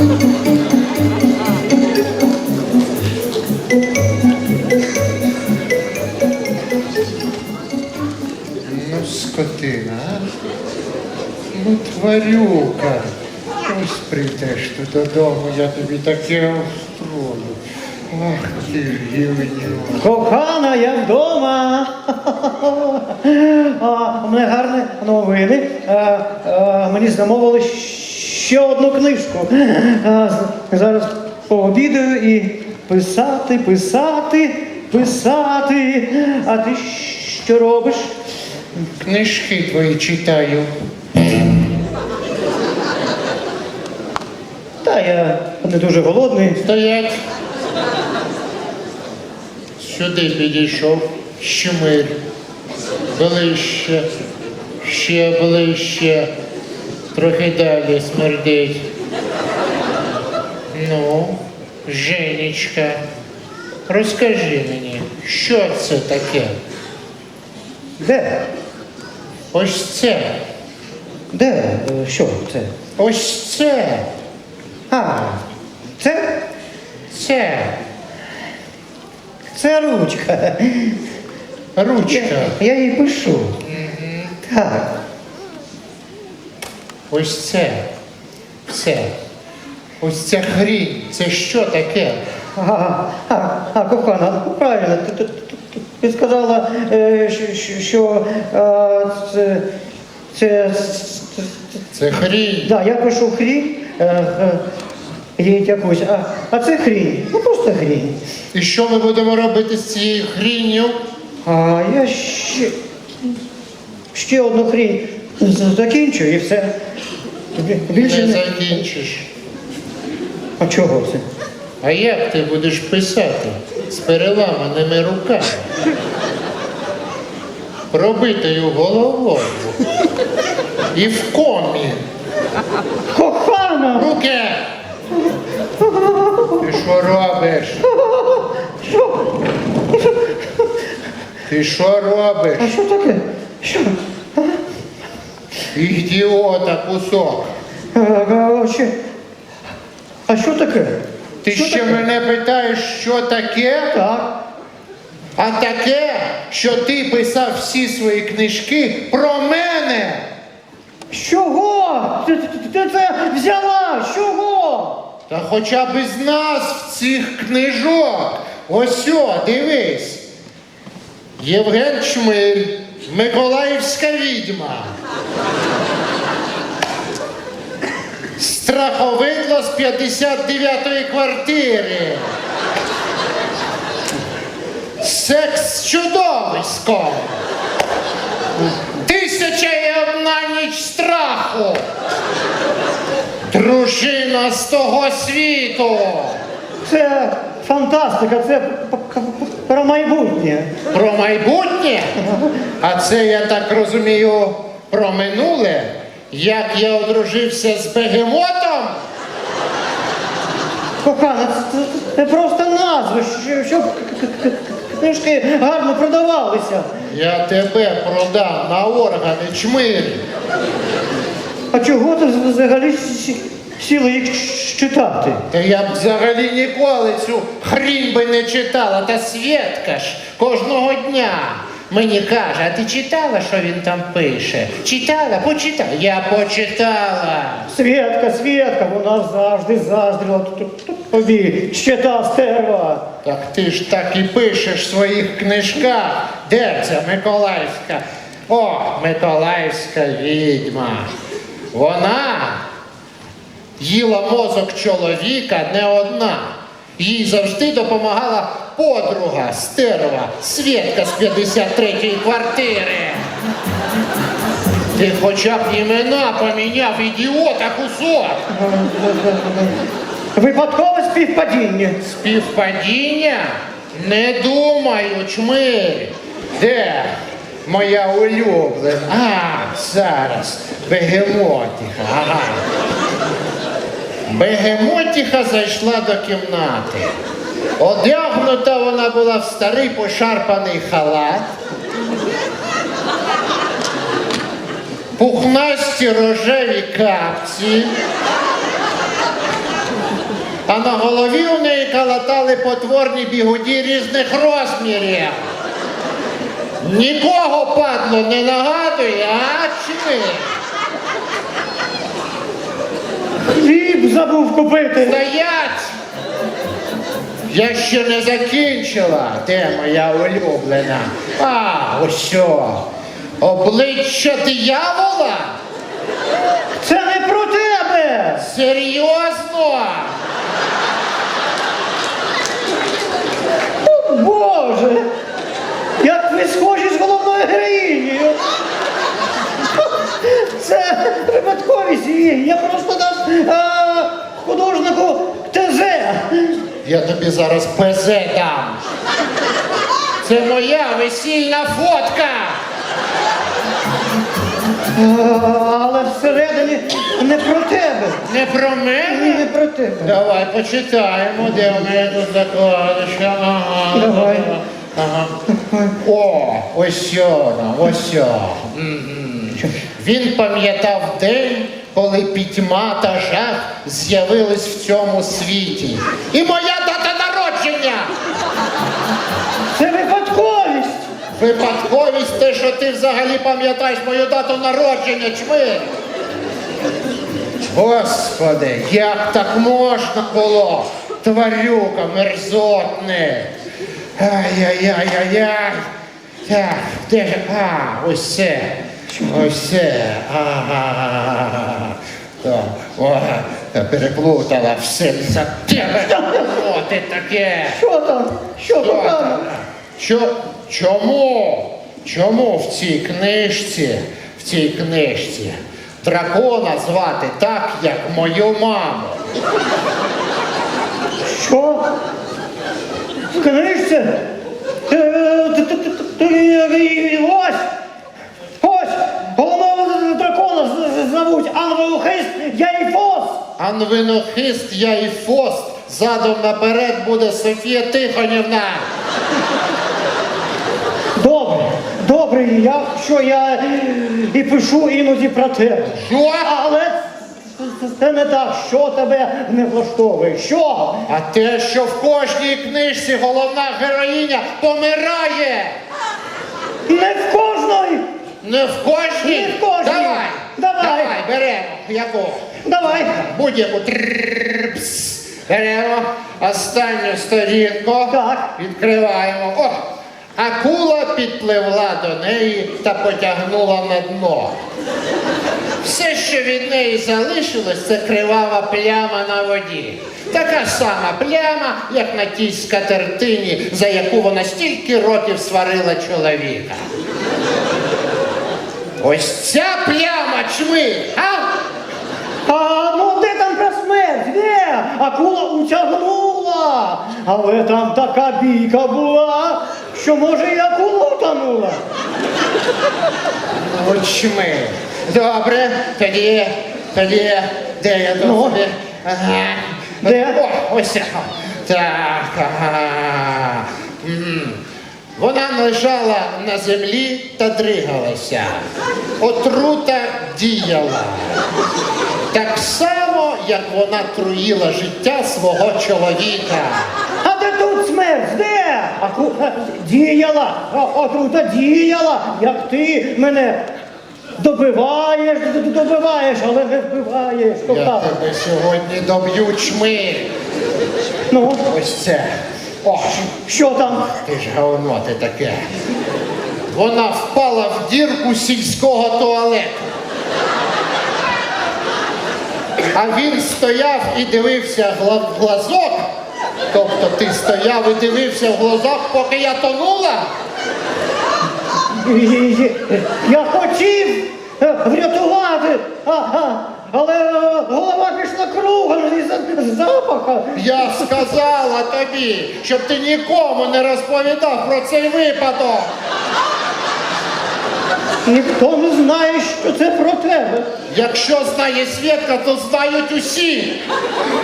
Ну, скотина, а? Ну, тварюка. Ось прийдеш ти додому, я тобі таке устрою. Ах ти ж гівнюк. Кохана, я вдома. А, у мене гарні новини. А, а, мені замовили ще одну книжку. А, зараз пообідаю і писати, писати, писати. А ти що робиш? Книжки твої читаю. Та я не дуже голодний. Стоять. Сюди підійшов щемир. Ближче, ще ближче. Трохи далі смердить. Ну, Женечка, розкажи мені, що це таке? Де? Ось це, Де? Що це? ось це, А, це? це, Це ручка. ручка. Я, я її пишу. Так. Ось це. Це. Ось ця хрінь. Це що таке? А, а, а кохана, ну, правильно, ти, ти, ти, ти- ти сказала, е, що, е, це, це, це, Це хрінь. да, я пишу хрінь, е, е, їй якусь, а, а це хрінь, ну просто хрінь. І що ми будемо робити з цією хрінню? А я ще, ще одну хрінь закінчу і все. Бі- Більше Не закінчиш. А чого це? А як ти будеш писати з переламаними руками? Пробитою головою. І в комі. Кохана! Руки! Ти що робиш? Ти що робиш? А що таке? Що? Ідіота кусок. А, а, що таке? Ти Що ще таке? мене питаєш, що таке? Так. А таке, що ти писав всі свої книжки про мене. З Чого? Ти, ти, це взяла? Чого? Та хоча б із назв цих книжок. Ось о, дивись. Євген Чмиль, Миколаївська відьма. Страховидло з 59-ї квартири. Секс з чудовиськом. Тисяча і одна ніч страху. Дружина з того світу. Фантастика, це про майбутнє. Про майбутнє. А це, я так розумію, про минуле. Як я одружився з бегемотом? Кохана, це, просто назва, що- щоб книжки гарно продавалися. Я тебе продам на органи чмирі. А чого ти взагалі сі- сіла їх читати? Та я б взагалі ніколи цю хрінь би не читала. Та Свєтка ж кожного дня мені каже, а ти читала, що він там пише? Читала? Почитала. Я почитала. Свєтка, Свєтка, вона завжди заздрила тобі, щита стерва. Так ти ж так і пишеш в своїх книжках. Де це Миколаївська? О, Миколаївська відьма. Вона їла мозок чоловіка не одна. Їй завжди допомагала подруга, стерва, Свєтка з 53-ї квартири. Ти хоча б імена поміняв, ідіота кусок. Випадкове співпадіння. Співпадіння? Не думаю, чмир. Де моя улюблена? А, зараз. Бегемотіха. Ага. Бегемотіха зайшла до кімнати. Одягнута вона була в старий пошарпаний халат. Пухнасті рожеві капці. а на голові у неї калатали потворні бігуді різних розмірів. Нікого падло не нагадує, а чи? Хліб забув купити. Стоять! Я ще не закінчила. Де моя улюблена? А, ось що. Обличчя диявола? Це не про тебе. Серйозно? О, Боже! Як ви схожі з головною героїнею! Це випадковість. і Я просто дав е, художнику ТЗ. Я тобі зараз ПЗ дам. Це моя весільна фотка. Е, Але всередині не про тебе. Не про мене? не про тебе. Давай почитаємо, де у мене тут закладочка. Ага. Давай. Ага. О, ось воно, ось. Мгм. Він пам'ятав день, коли пітьма та жах з'явились в цьому світі. І моя дата народження! Це випадковість. Випадковість те, що ти взагалі пам'ятаєш мою дату народження, чми. Господи, як так можна було? Тварюка мерзотне. Ай-яй-яй-яй-яй. Так, де ж? А, ось це. Ось це. Ага. Так, о, переплутала все за тебе. О, ти таке. Що там? Що там? Чо, чому? Чому в цій книжці, в цій книжці дракона звати так, як мою маму? Що? В книжці? Е, т- т- т- т- е, Ось! Ось! Головного дракона з- Анвинохист я і фост, задом наперед буде Софія Тихонівна. Добре, добре, я що я і пишу іноді про тебе. Що? Але це- це не так, що тебе не влаштовує. Що? А те, що в кожній книжці головна героїня помирає. Не в кожної! Не в кожній. Не в кожній. Давай. Давай. Давай, беремо. Яку? Давай! Будь-яку беремо останню сторінку, Так. відкриваємо. О! Акула підпливла до неї та потягнула на дно. Все, що від неї залишилось, це кривава пляма на воді. Така сама пляма, як на тій скатертині, за яку вона стільки років сварила чоловіка. Ось ця пляма чми, а? А ну де там про смерть? Де? Акула утягнула. Але там така бійка була, що може і акула утонула. Ну, чми. Добре, тоді, тоді, де я тут? Ну? Ага. Де? О, ось я. Так, ага. М. Вона лежала на землі та дригалася. Отрута діяла. Так само, як вона труїла життя свого чоловіка. А де тут смерть? Де? Акула діяла, а отрута діяла, як ти мене добиваєш, добиваєш, але не вбиваєш. Я тебе сьогодні доб'ю чми. ну, Ось це. О, що там? Ти ж говно ти таке. Вона впала в дірку сільського туалету. А він стояв і дивився в глазок. Тобто ти стояв і дивився в глазок, поки я тонула. Я хотів е, врятувати, ага, але е, голова пішла кругом із запаха. Я сказала тобі, щоб ти нікому не розповідав про цей випадок. Ніхто не знає, що це про тебе. Якщо знає Свєтка, то знають усі.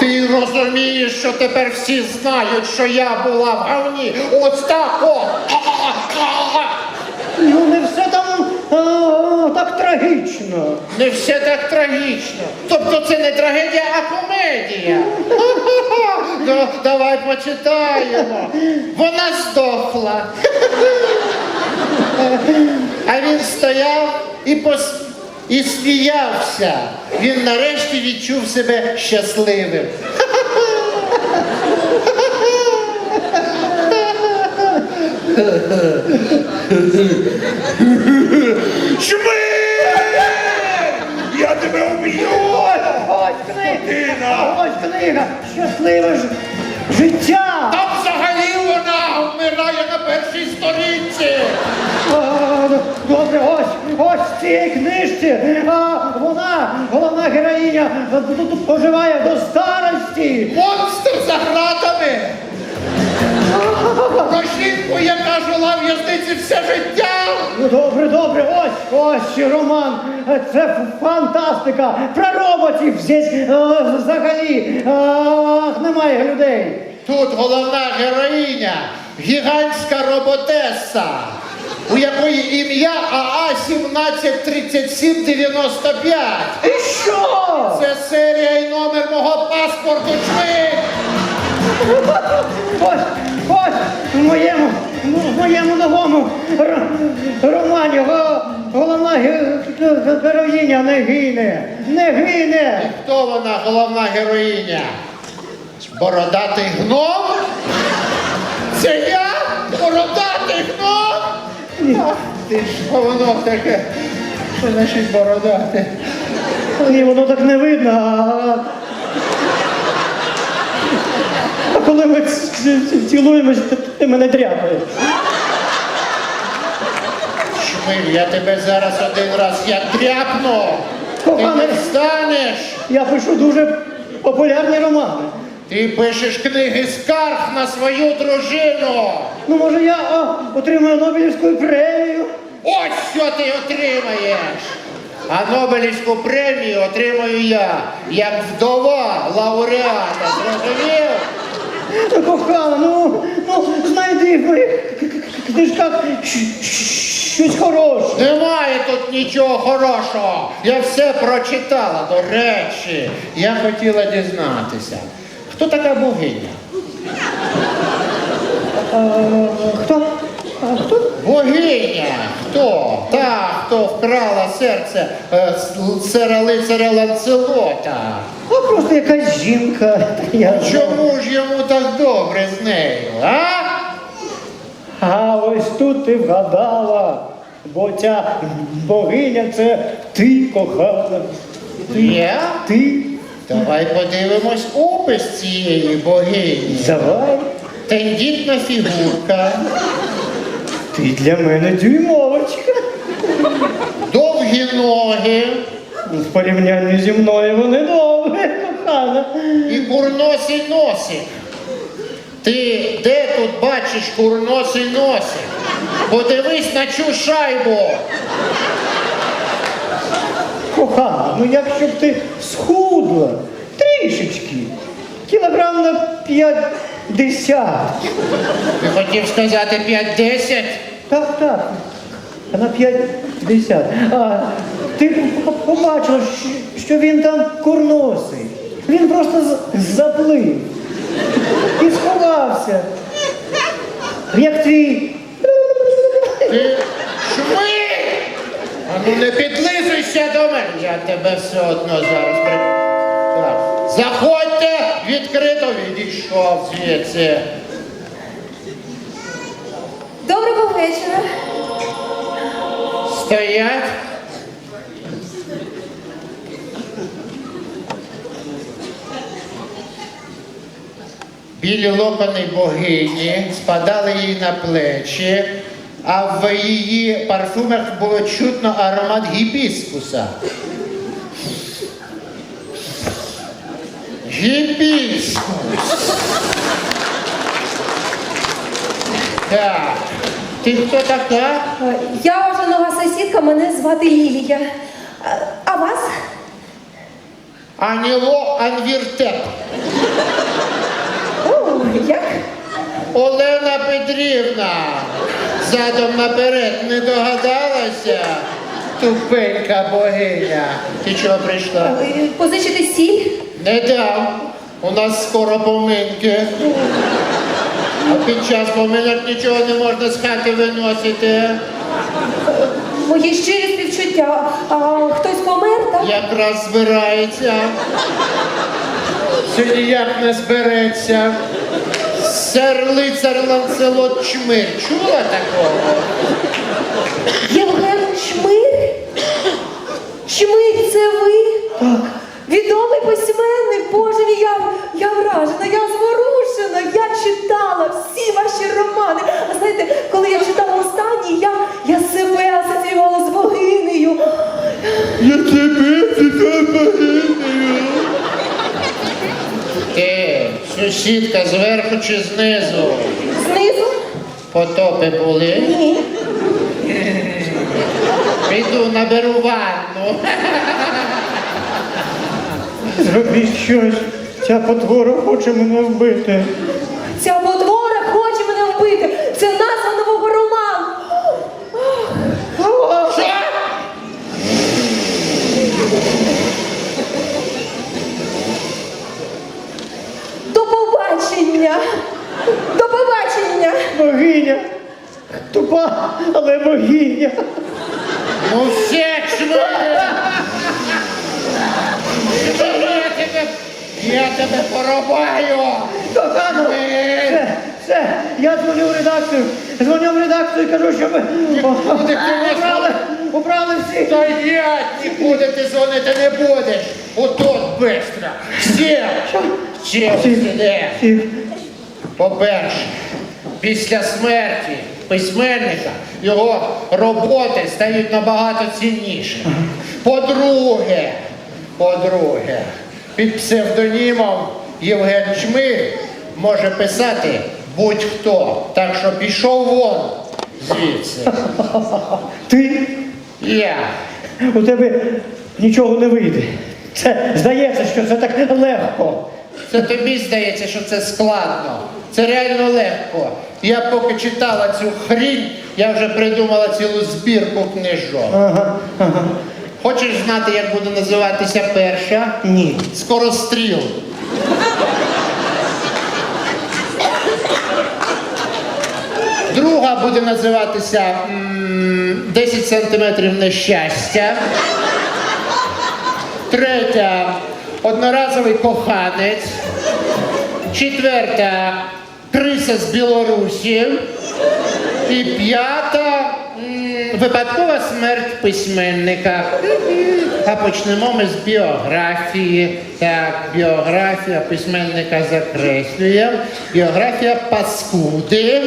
Ти розумієш, що тепер всі знають, що я була в говні. Ось так о! Ну, не все там так трагічно. Не все так трагічно. Тобто це не трагедія, а комедія. Ну, давай почитаємо. Вона здохла. А він стояв і пос... і сміявся. Він нарешті відчув себе щасливим. книга! Щасливе ж життя! Там взагалі вона вмирає на першій сторінці. А, Добре, ось, ось в цій книжці. А, вона, головна героїня, тут- тут поживає до старості. Монстр за гратами. Про жінку, яка жила в в'язниці все життя. Ну, Добре, добре, ось, ось роман. Е, Це фантастика. Про роботів здесь е, взагалі ах, немає людей. Тут головна героїня, гігантська роботеса, у якої ім'я АА 173795. І що? Це серія і номер мого паспорту швид. Ось, ось в моєму, моєму новому романі головна героїня не гине, не гине. Хто вона, головна героїня? Бородатий гном? Це я? Бородатий гном? Ах, ти ж воно таке. Що значить бородати? Ні, воно так не видно. А, а коли ми ц- ц- то ти мене дряпаєш. Шмиль, я тебе зараз один раз як тряпну. Ти Коханий. не встанеш. Я пишу дуже популярні романи. Ти пишеш книги скарг на свою дружину. Ну, може, я а, отримаю Нобелівську премію. Ось що ти отримаєш. А Нобелівську премію отримаю я, як вдова лауреата. Зрозумів? Ну, Кохана, ну, ну знайди в моїх к- к- книжках щ- щ- щось хороше. Немає тут нічого хорошого. Я все прочитала. До речі, я хотіла дізнатися. Хто така богиня? Хто? Хто? Богиня. Хто? Та, хто вкрала серце е, сера лицаря Ланцелота. А просто якась жінка. Я. Чому ж йому так добре з нею? А? А ось тут ти вгадала. Бо ця богиня це ти, кохана. Ти. Я? Ти. Давай подивимось опис цієї богині. Давай. Тендітна фігурка, Ти для мене дюймовочка. довгі ноги В порівнянні зі мною вони довгі, кохана. і курносий носик. Ти де тут бачиш курносий носик? Подивись на цю шайбу. Кохана, ну якщо б ти схудла трішечки, кілограм на 50. Ти хотів сказати 5-10? Так, так. А На 50. А ти п- побачила, що він там курносий. Він просто з- заплив і сховався. Як твій. Ти швид! А ну не підлизуйся до мене. Я тебе все одно зараз при... Так. Заходьте, відкрито відійшов звідси. Доброго вечора. Стоять. Білі локони богині спадали їй на плечі, а в її парфумах було чутно аромат гібіскуса. Гібіскус. Так. Ти хто така? Я ваша нова сусідка, мене звати Лілія. А вас? Аніло Анвіртеп. Як? Олена Петрівна. Задом наперед не догадалася. Тупенька богиня. Ти чого прийшла? Е, Позичити сіль? Не дам. У нас скоро поминки. А під час поминок нічого не можна з хати виносити. Мої щирі співчуття. А хтось помер, так? Якраз збирається. Все ніяк не збереться. Сер лицар Ланселот Чмир. Чула такого? Євген Шмир? Шмир, це ви? Так. Відомий письменник, Боже мій, я, я вражена, я зворушена, я читала всі ваші романи. А знаєте, коли я читала останній, я, я себе асоціювала з богинею. Я тебе Ти, сусідка зверху чи знизу? Знизу? Потопи були. Ні. Піду наберу ванну. Зробіть щось. Ця потвора хоче мене вбити. Ця потвора хоче мене вбити. Це назва нового роману. Що? До побачення. До побачення. Богиня. Тупа, але богиня. Ну все, чмир! Я тебе, я тебе порубаю! Кохано, все, все, я дзвоню в редакцію. Дзвоню в редакцію і кажу, що ми о, Куди ти убрали, убрали всі. Та я нікуди ти не будеш. Отут бистро. Сів. Сів сюди. По-перше, після смерті письменника його роботи стають набагато ціннішими. По-друге, по-друге, під псевдонімом Євген Чмир може писати будь-хто. Так що пішов вон звідси. Ти, Я. у тебе нічого не вийде. Це здається, що це так легко. Це тобі здається, що це складно. Це реально легко. Я поки читала цю хрінь, я вже придумала цілу збірку книжок. Ага, ага. Хочеш знати, як буде називатися перша? Ні. Скоростріл. Друга буде називатися м, 10 сантиметрів нещастя. Третя одноразовий коханець. Четверта криса з Білорусі. І п'ята випадкова смерть письменника. А почнемо ми з біографії. Так, біографія письменника закреслює. Біографія Паскуди.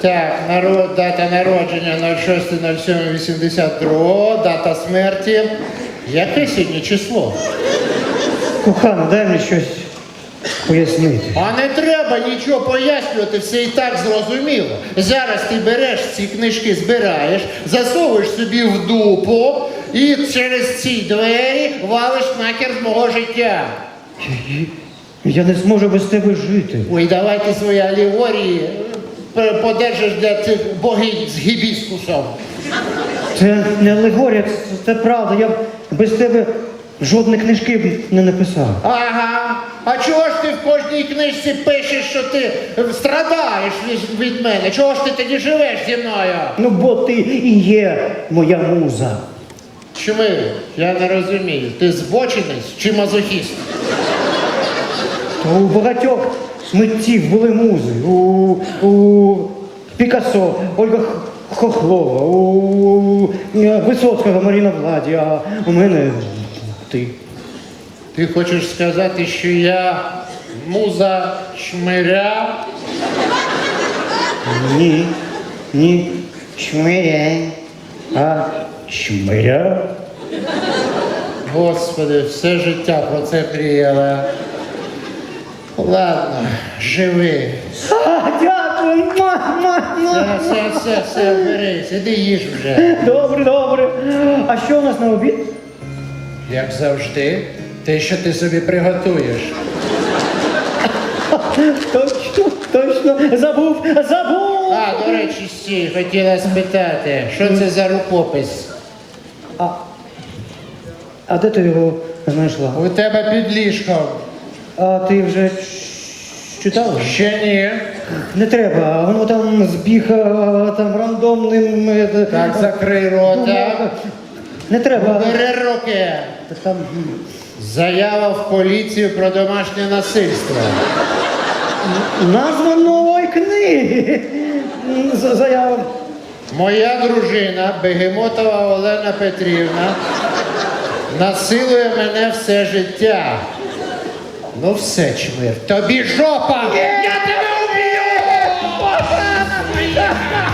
Так, народ, дата народження 06.07.82, дата смерті. Яке сьогодні число? Кохана, дай мені щось пояснити. А не треба нічого пояснювати, все і так зрозуміло. Зараз ти береш ці книжки, збираєш, засовуєш собі в дупу і через ці двері валиш нахер з мого життя. Я не зможу без тебе жити. Ой, давайте свої алегорії е, подержиш для цих богинь з гібіскусом. Це не алегорія, це, це правда. Я б без тебе жодної книжки б не написав. Ага. А чого ж ти в кожній книжці пишеш, що ти страдаєш від, від мене? Чого ж ти тоді живеш зі мною? Ну, бо ти і є моя муза. Чому? Я не розумію. Ти збочинець чи мазохіст? То у багатьох митців були музи. У, у Пікассо, Ольга Х- Хохлова, у Висоцького Маріна Владі, а у мене ти. Ти хочеш сказати, що я муза шмиря? Ні, ні, шмиря, а шмиря. Господи, все життя про це мріяла. Ладно, живи. А. Все, все, все, все, берись, іди їж вже. Добре, добре. А що у нас на обід? Як завжди, те, що ти собі приготуєш. Точно, точно, забув, забув. А, до речі, стій, хотіла спитати, що це за рукопис? А, а де ти його знайшла? У тебе під ліжком. А ти вже ч- читала? Ще ні. Не треба, воно там збіг там рандомним. е, Так, закрий рота. Не треба. Бери руки. Там Заява в поліцію про домашнє насильство. назва нової книги. За- Заява. Моя дружина Бегемотова Олена Петрівна насилує мене все життя. Ну все, чмир, тобі жопа! Я тебе Stop!